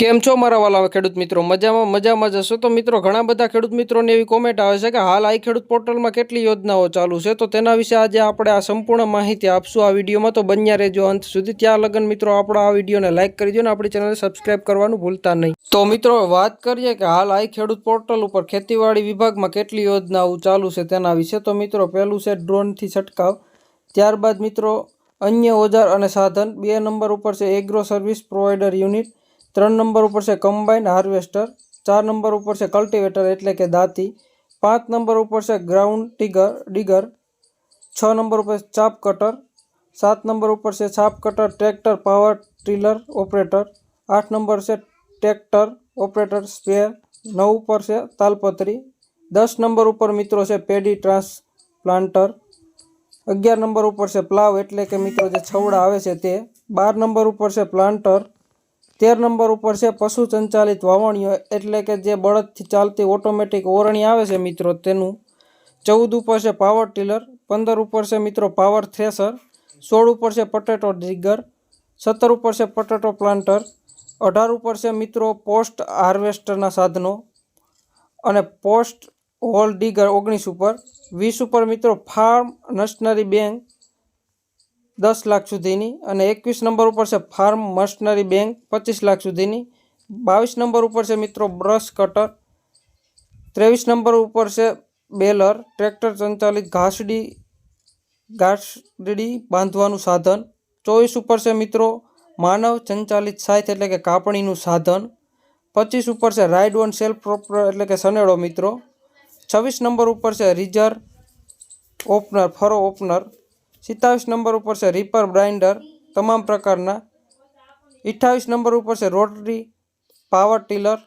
કેમ છો મારા વાલા ખેડૂત મિત્રો? મજામાં મજામાં જશો તો મિત્રો, ઘણા બધા ખેડૂત મિત્રોને એવી કોમેન્ટ આવે છે કે હાલ આઈ ખેડૂત પોર્ટલમાં કેટલી યોજનાઓ ચાલુ છે? તો તેના વિશે આજે આપણે આ સંપૂર્ણ માહિતી આપશું આ વિડીયોમાં. તો બન્યા રહેજો અંત સુધી. ત્યાં લગન મિત્રો, આપણો આ વિડીયોને લાઇક કરી દો ને આપણી ચેનલને સબસ્ક્રાઇબ કરવાનું ભૂલતા નહીં. તો મિત્રો, વાત કરીએ કે હાલ આઈ ખેડૂત પોર્ટલ ઉપર ખેતીવાડી વિભાગમાં કેટલી યોજનાઓ ચાલુ છે તેના વિશે. તો મિત્રો, પહેલું છે ડ્રોનથી છંટકાવ. ત્યારબાદ મિત્રો, અન્ય ઓજાર અને સાધન. બે નંબર ઉપર છે એગ્રો સર્વિસ પ્રોવાઈડર યુનિટ ત્રણ નંબર ઉપર છે કમ્બાઇન્ડ હાર્વેસ્ટર, ચાર નંબર ઉપર છે કલ્ટિવેટર એટલે કે દાંતી, પાંચ નંબર ઉપર છે ગ્રાઉન્ડ ટીગર, ડીગર, છ નંબર ઉપર ચાપ કટર, સાત નંબર ઉપર છે chaff cutter, tractor power tiller operator, આઠ નંબર છે ટ્રેક્ટર ઓપરેટર સ્પેર, નવ ઉપર છે તાલપત્રી, દસ નંબર ઉપર મિત્રો છે પેડી ટ્રાન્સપ્લાન્ટર, અગિયાર નંબર ઉપર છે પ્લાવ એટલે કે મિત્રો જે છવડા આવે છે તે, બાર નંબર ઉપર છે પ્લાન્ટર તેર નંબર ઉપર છે પશુ સંચાલિત વાવણીઓ એટલે કે જે બળદથી ચાલતી ઓટોમેટિક ઓરણી આવે છે મિત્રો, તેનું ચૌદ ઉપર છે પાવર ટીલર પંદર ઉપર છે મિત્રો પાવર થ્રેસર સોળ ઉપર છે પટેટો ડિગર સત્તર ઉપર છે પટેટો પ્લાન્ટર અઢાર ઉપર છે મિત્રો પોસ્ટ હાર્વેસ્ટરના સાધનો અને પોસ્ટ હોલ ડિગર ઓગણીસ ઉપર, વીસ ઉપર મિત્રો ફાર્મ નર્સનરી બેંક દસ લાખ સુધીની અને એકવીસ નંબર ઉપર છે ફાર્મ મશનરી બેંક પચીસ લાખ સુધીની. બાવીસ નંબર ઉપર છે મિત્રો બ્રશ કટર. ત્રેવીસ નંબર ઉપર છે બેલર. ટ્રેક્ટર સંચાલિત ઘાસડી ઘાસડી બાંધવાનું સાધન. ચોવીસ ઉપર છે મિત્રો માનવ સંચાલિત સાયથ એટલે કે કાપણીનું સાધન. પચીસ ઉપર છે રાઇડ ઓન સેલ્ફ પ્રોપર એટલે કે સનેડો મિત્રો. છવ્વીસ નંબર ઉપર છે રિઝર ઓપનર, ફરો ઓપનર. સિત્તાવીસ નંબર ઉપર છે રીપર બ્રાઇન્ડર તમામ પ્રકારના. અઠ્ઠાવીસ નંબર ઉપર છે રોટરી પાવર ટીલર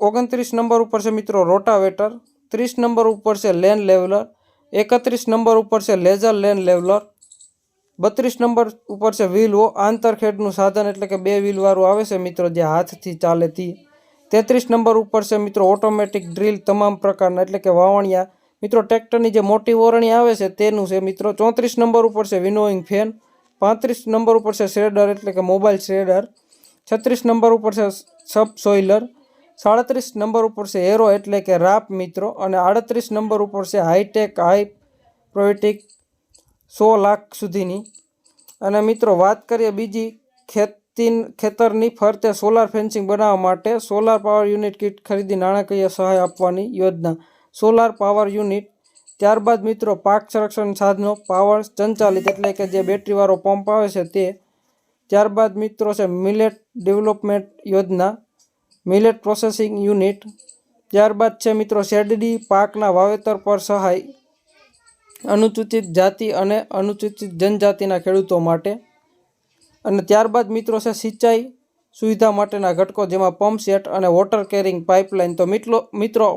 ઓગણત્રીસ નંબર ઉપર છે મિત્રો રોટાવેટર ત્રીસ નંબર ઉપર છે લેન લેવલર એકત્રીસ નંબર ઉપર છે લેઝર લેન લેવલર બત્રીસ નંબર ઉપર છે વ્હીલવો આંતરખેડનું સાધન એટલે કે બે વ્હીલવાળું આવે છે મિત્રો જે હાથથી ચાલે તેત્રીસ નંબર ઉપર છે મિત્રો ઓટોમેટિક ડ્રીલ તમામ પ્રકારના એટલે કે વાવણિયા મિત્રો, ટ્રેક્ટરની જે મોટી ઓરણી આવે છે, તેનું છે મિત્રો, ચોત્રીસ નંબર ઉપર છે વિનોઈંગ ફેન, પાંત્રીસ નંબર ઉપર છે શ્રેડર એટલે કે મોબાઈલ શ્રેડર છત્રીસ નંબર ઉપર છે સબ સોઇલર, સાડત્રીસ નંબર ઉપર છે એરો, એટલે કે રાપ મિત્રો, અને આડત્રીસ નંબર ઉપર છે હાઈટેક, હાઈ પ્રોએટિક સો લાખ સુધીની. અને મિત્રો, વાત કરીએ બીજી ખેતી ખેતરની, ફરતે સોલાર ફેન્સિંગ બનાવવા માટે સોલાર પાવર યુનિટ કિટ ખરીદી નાણાકીય સહાય આપવાની યોજના. Solar power unit. ત્યારબાદ મિત્રો, પાક સંરક્ષણ સાધનો, પાવર સંચાલિત એટલે કે જે બેટરીવાળો પંપ આવે છે તે. ત્યારબાદ મિત્રો છે મિલેટ ડેવલપમેન્ટ યોજના મિલેટ પ્રોસેસિંગ યુનિટ ત્યારબાદ છે મિત્રો, શેરડી પાકના વાવેતર પર સહાય, અનુસૂચિત જાતિ અને અનુસૂચિત જનજાતિના ખેડૂતો માટે. અને ત્યારબાદ મિત્રો છે, સિંચાઈ સુવિધા માટેના ઘટકો જેમાં પંપ સેટ અને વોટર કેરિંગ પાઇપલાઇન. તો મિત્રો મિત્રો,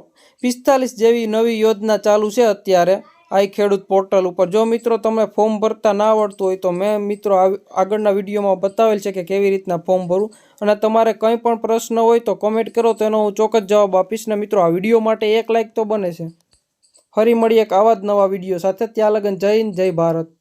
પિસ્તાલીસ જેવી નવી યોજના ચાલુ છે અત્યારે આઈ ખેડૂત પોર્ટલ ઉપર. જો મિત્રો તમને ફોર્મ ભરતા ના આવડતું હોય તો મેં મિત્રો આગળના વિડીયોમાં બતાવેલ છે કે કેવી રીતના ફોર્મ ભરવું અને તમારે કંઈ પણ પ્રશ્ન હોય તો કોમેન્ટ કરો, તો એનો હું ચોક્કસ જવાબ આપીશ. ને મિત્રો, આ વીડિયો માટે એક લાઇક તો બને છે. ફરી મળી એક આવા જ નવા વીડિયો સાથે. ત્યાં લગન જય હિન્દ, જય ભારત.